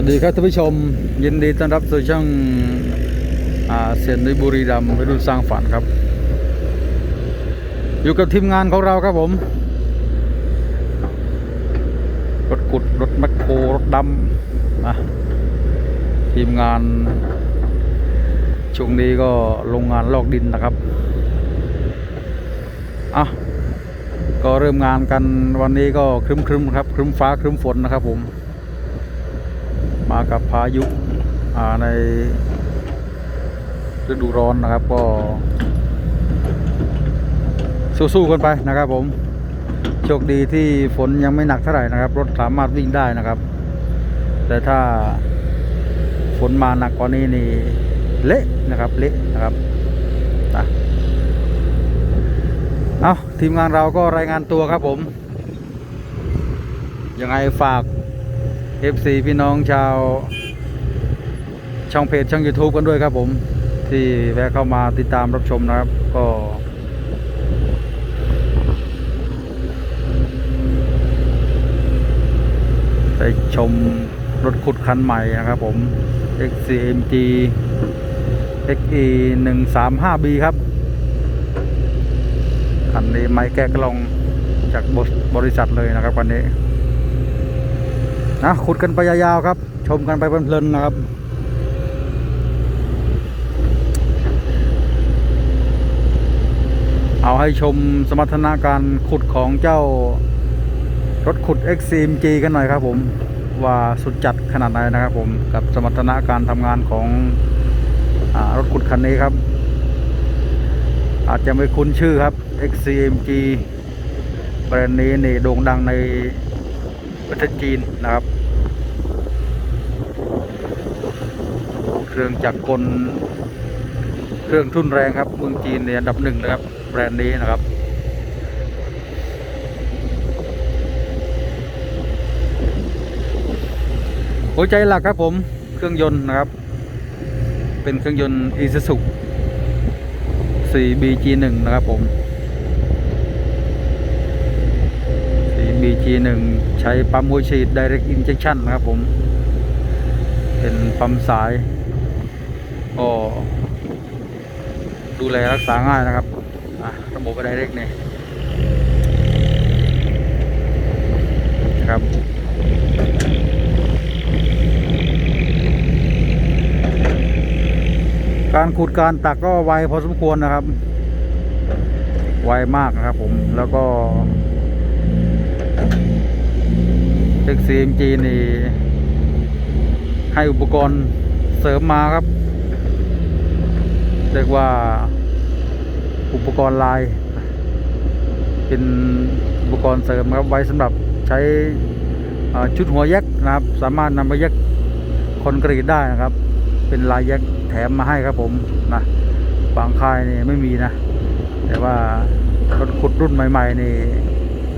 วัสดีครับท่านผู้ชม ยินดีต้อนรับสู่ช่องอ่าเซนดิบุรีรัมย์ไปดูสร้างฝันครับ อยู่กับทีมงานของเราครับผม รถกุดรถแมคโครรถดำนะทีมงานช่วงนี้ก็โรงงานลอกดินนะครับอะก็เริ่มงานกันวันนี้ก็ครึ้มๆครับครึ้มฟ้าครึ้มฝนนะครับผม มากับพายุในฤดูร้อนนะครับก็ สู้ๆกันไปนะครับผมโชคดีที่ฝนยังไม่หนักเท่าไหร่นะครับ รถสามารถวิ่งได้นะครับ แต่ถ้าฝนมาหนักกว่านี้นี่เละนะครับเละนะครับอะเอาทีมงานเราก็รายงานตัวครับผม ยังไงฝาก FC พี่น้องชาว ช่องเพจช่อง YouTube กันด้วยครับผม ที่แวะเข้ามาติดตามรับชมนะครับ ก็ ไปชมรถขุดคันใหม่นะครับผม XCMG XE 1 3 5 B ครับ คันนี้ไม้แก้กล่องจากบริษัทเลยนะครับวันนี้ นะขุดกันไปยาวๆครับ ชมกันไปเพลินๆนะครับเอาให้ชมสมรรถนะการขุดของเจ้ารถขุด XCMG กันหน่อยครับผมว่าสุดจัดขนาดไหนนะครับผมกับสมรรถนะการทำงานของอรถขุดคันนี้ครับ อาจจะไม่คุ้นชื่อครับ XCMG แบรนด์นี้นี่โด่งดังใน ประเทศจีนนะครับ เครื่องจักรกล เครื่องทุนแรงครับเมืองจีนในอันดับหนึ่งนะครับ แบรนด์นี้นะครับหัวใจหลักครับผมเครื่องยนต์นะครับ เป็นเครื่องยนต์ Isuzu 4BG1 นะครับผม BG1 ใช้ปั๊มหัวฉีด Direct Injection นะครับผม เป็นปั๊มสายก็ดูแลรักษาง่ายนะครับอะระบบ Direct นี่นะครับการขุดการตักก็ไวพอสมควรนะครับ ไวมากนะครับผมแล้วก็ CMG นี่ให้อุปกรณ์เสริมมาครับ เรียกว่าอุปกรณ์ลาย เป็นอุปกรณ์เสริมครับไว้สำหรับใช้ชุดหัวแยกนะครับ สามารถนำไปแยกคอนกรีตได้นะครับ เป็นลายแยกแถมมาให้ครับผมนะบางค่ายนี่ไม่มีนะ แต่ว่ารถขุดรุ่นใหม่ ๆ นี่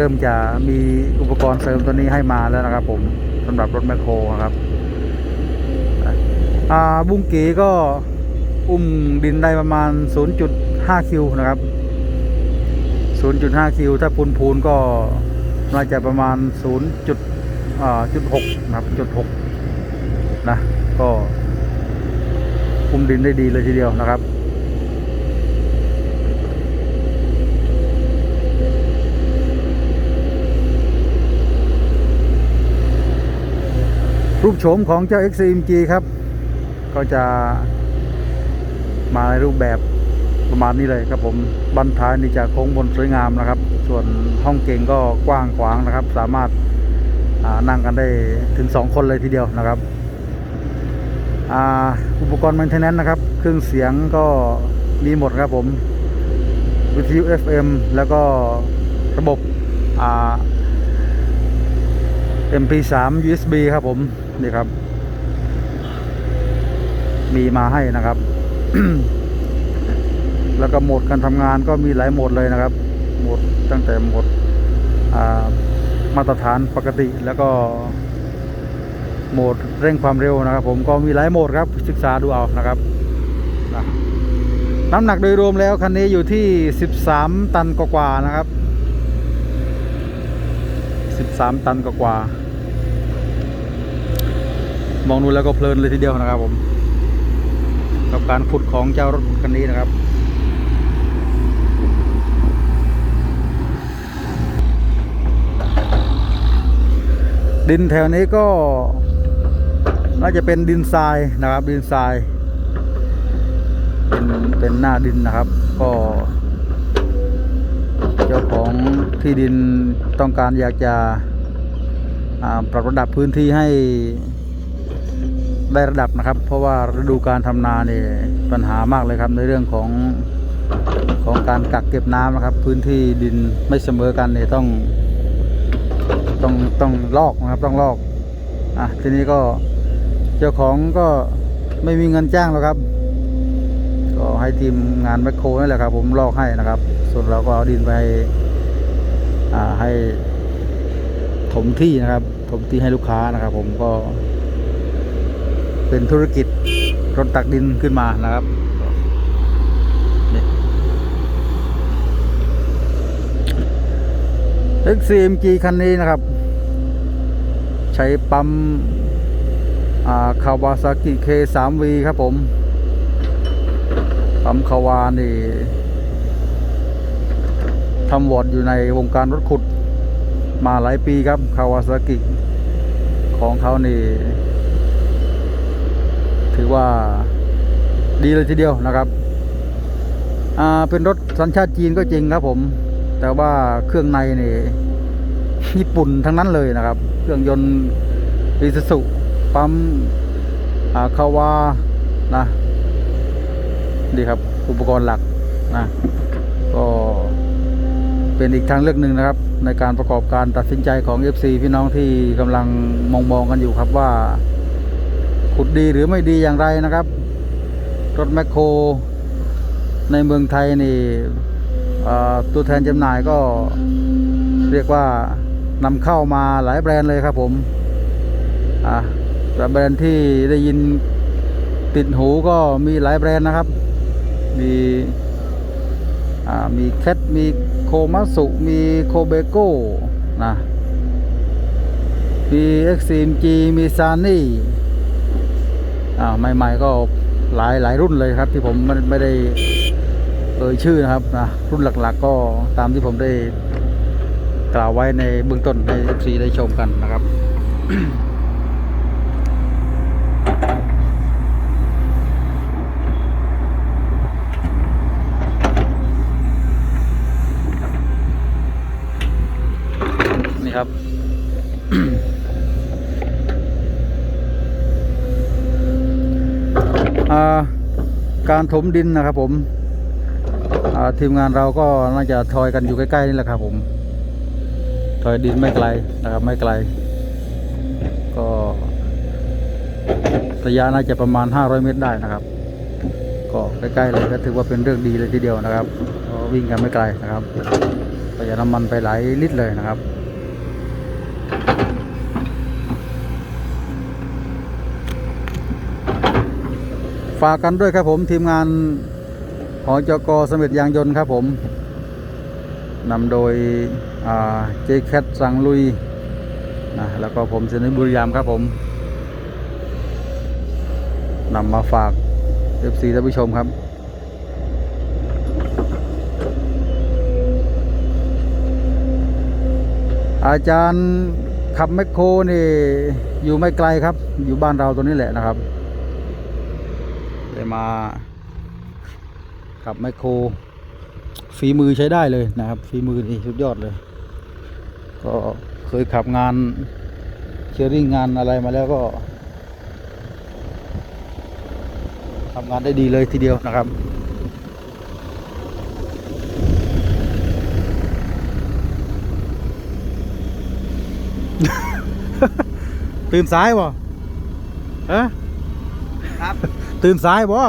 เริ่มจะมีอุปกรณ์เสริมตัวนี้ให้มาแล้วนะครับ ผมสำหรับรถแมคโครครับอาบุ้งกีก็อุ้มดินได้ประมาณ 0.5 คิวนะครับ 0.5 คิว ถ้าพูนพูนก็น่าจะประมาณ 0.6นะครับจุด6นะ ก็อุ้มดินได้ดีเลยทีเดียวนะครับ รูปโฉมของเจ้า XCMG ครับ ก็จะมาในรูปแบบประมาณนี้เลยครับผมบันท้ายนี่จะโค้งบนสวยงามนะครับ ส่วนห้องเก่งก็กว้างขวางนะครับ สามารถานั่งกันได้ถึง 2 คนเลยทีเดียวนะครับอ่าอุปกรณ์ maintenance นะครับ เครื่องเสียงก็มีหมดครับผมวิทยุ FM แล้วก็ระบบ MP3 USB ครับผม นี่ครับ มีมาให้นะครับ แล้วก็โหมดการทำงานก็มีหลายโหมดเลยนะครับโหมดตั้งแต่โหมดมาตรฐานปกติ แล้วก็โหมดเร่งความเร็วนะครับ ผมก็มีหลายโหมดครับศึกษาดูเอานะครับนะน้ำหนักโดยรวมแล้วคันนี้อยู่ที่ 13 ตันกว่าๆนะครับ 13 ตันกว่าๆ มองดูแล้วก็เพลินเลยทีเดียวนะครับผมกับการขุดของเจ้ารถคันนี้นะครับดินแถวนี้ก็น่าจะเป็นดินทรายนะครับ ดินทรายเป็นเป็นหน้าดินนะครับ ก็เจ้าของที่ดินต้องการอยากจะปรับระดับพื้นที่ให้ ได้ระดับนะครับ เพราะว่าฤดูการทำนาเนี่ยปัญหามากเลยครับในเรื่องของของการกักเก็บน้ำนะครับ พื้นที่ดินไม่เสมอกันเนี่ยต้อง ต้องต้องลอกนะครับ ต้องลอกอะทีนี้ก็เจ้าของก็ไม่มีเงินจ้างแล้วครับ ก็ให้ทีมงานแมคโครนั่แหละครับ ผมลอกให้นะครับ ส่วนเราก็เอาดินไปอ่าให้ถมที่นะครับ ถมที่ให้ลูกค้านะครับ ผมก็ เป็นธุรกิจรถตักดินขึ้นมานะครับนี่ XCMG คันนี้นะครับ ใช้ปั๊มคาวาซากิ K3V ครับผม ปั๊มคาวานี่ทำวอร์ดอยู่ในวงการรถขุดมาหลายปีครับคาวาซากิของเขานี่ ถือว่าดีเลยทีเดียวนะครับอ่าเป็นรถสัญชาติจีนก็จริงครับผม แต่ว่าเครื่องในนี่ญี่ปุ่นทั้งนั้นเลยนะครับ เครื่องยนต์อิซูซุปั๊มอาคาวานะดีครับ อุปกรณ์หลักนะก็เป็นอีกทางเลือกหนึ่งนะครับ ในการประกอบการตัดสินใจของ FC พี่น้องที่กำลังมองมองกันอยู่ครับว่า ขุดดีหรือไม่ดีอย่างไรนะครับ รถแมคโคร ในเมืองไทยนี่ตัวแทนจำหน่ายก็เรียกว่านำเข้ามาหลายแบรนด์เลยครับผมอะแแบรนด์ที่ได้ยินติดหูก็มีหลายแบรนด์นะครับ มีอ่ามีแคทมีโคมัสุมีโคเบโก้นะมี XCMG มีซานี่ ใหม่ๆก็หลายหลายรุ่นเลยครับ ที่ผมไม่ไม่ได้เอ่ยชื่อนะครับนะรุ่นหลักๆก็ตามที่ผมได้กล่าวไว้ในเบื้องต้นใน FC ได้ชมกันนะครับ นี่ครับ อ่า การถมดินนะครับ ผมทีมงานเราก็น่าจะทอยกันอยู่ใกล้ๆนี่แหละครับ ผมทอยดินไม่ไกลนะครับ ไม่ไกล ก็ระยะน่าจะประมาณ 500 เมตรได้นะครับ ก็ใกล้ๆเลยก็ถือว่าเป็นเรื่องดีเลยทีเดียวนะครับวิ่งกันไม่ไกลนะครับประหยัดน้ำมันไปหลายลิตรเลยนะครับ ฝากกันด้วยครับผมทีมงานหอจกสมเด็จยางยนต์ครับผมนำโดยเจแคทสังลุยนะแล้วก็ผมเสนิบุรียามครับผมนำมาฝาก FC ท่านผู้ชมครับ อาจารย์ขับแมคโครนี่อยู่ไม่ไกลครับ อยู่บ้านเราตัวนี้แหละนะครับ ได้มาขับแมโครฝีมือใช้ได้เลยนะครับฝีมือนี่สุดยอดเลย ก็เคยขับงานเชียริ่งงานอะไรมาแล้วก็ทำงานได้ดีเลยทีเดียวนะครับตื่นสายบ่เอ๊ะครับ ตื่นสายบ่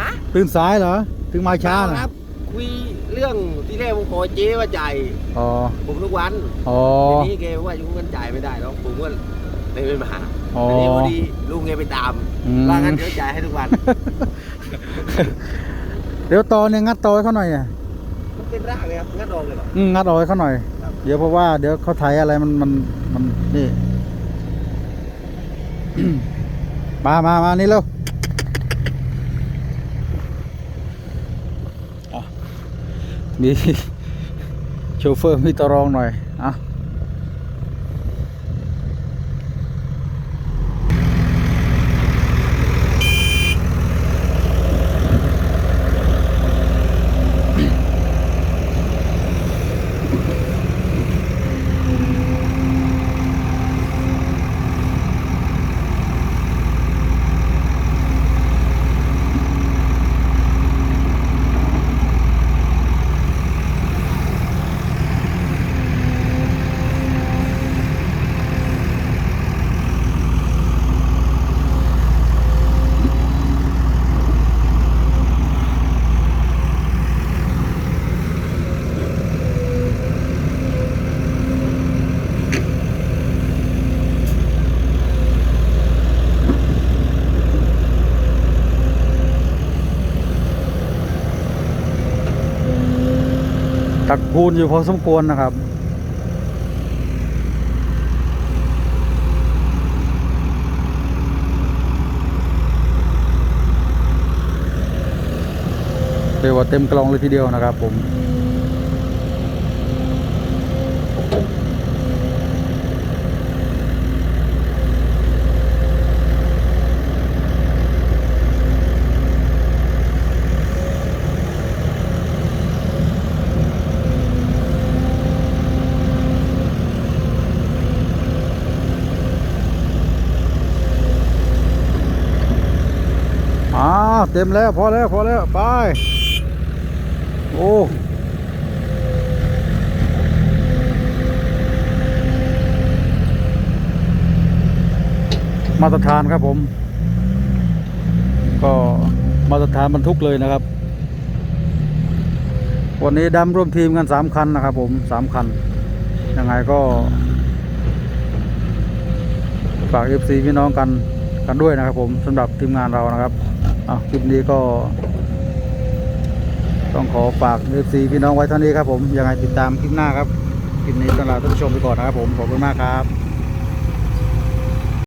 ฮะตื่นสายเหรอ ถึงมาช้าคนะรับคุยเรื่องที่แรกผมขอเจ๊ว่าจ่ายอ๋อ ผมทุกวันอ๋อ ทีนี้แกว่ายุงกันจ่ายไม่ได้แล้วผมก็เลยไม่มาหาอ๋อทีนี้พอดีลุงแกไปตามอืม ว่างั้นเดี๋ยวจ่ายให้ทุกวัน เดี๋ยวตอเนี่ยงัดตอให้เขาหน่อยอะมันเป็นรากเลยครับงั้นออกเลยเหรอ อืมงัดออกให้เขาหน่อย ครับ เดี๋ยวเพราะว่าเดี๋ยวเขาไถอะไรมันมันมันนี่ มามามานี่เร็วมีโชเฟอร์มีตรองหน่อยอะ ตักพูนอยู่พอสมควรนะครับ เรียกว่าเต็มกล่องเลยทีเดียวนะครับผมาเต็มแล้ว พอแล้ว พอแล้ว ไป โอ้มาตรฐานครับผม ก็มาตรฐานบรรทุกเลยนะครับ วันนี้ดำร่วมทีมกันสามคันนะครับผมสามคัน ยังไงก็ ฝาก FC พี่น้องกันกันด้วยนะครับผมสำหรับทีมงานเรานะครับ อะคลิปนี้ก็ ต้องขอฝากเอฟซีพี่น้องไว้เท่านี้ครับผมยังไงติดตามคลิปหน้าครับคลิปนี้ตลาดท่านผู้ชมไปก่อนนะครับผมขอบคุณมากครับ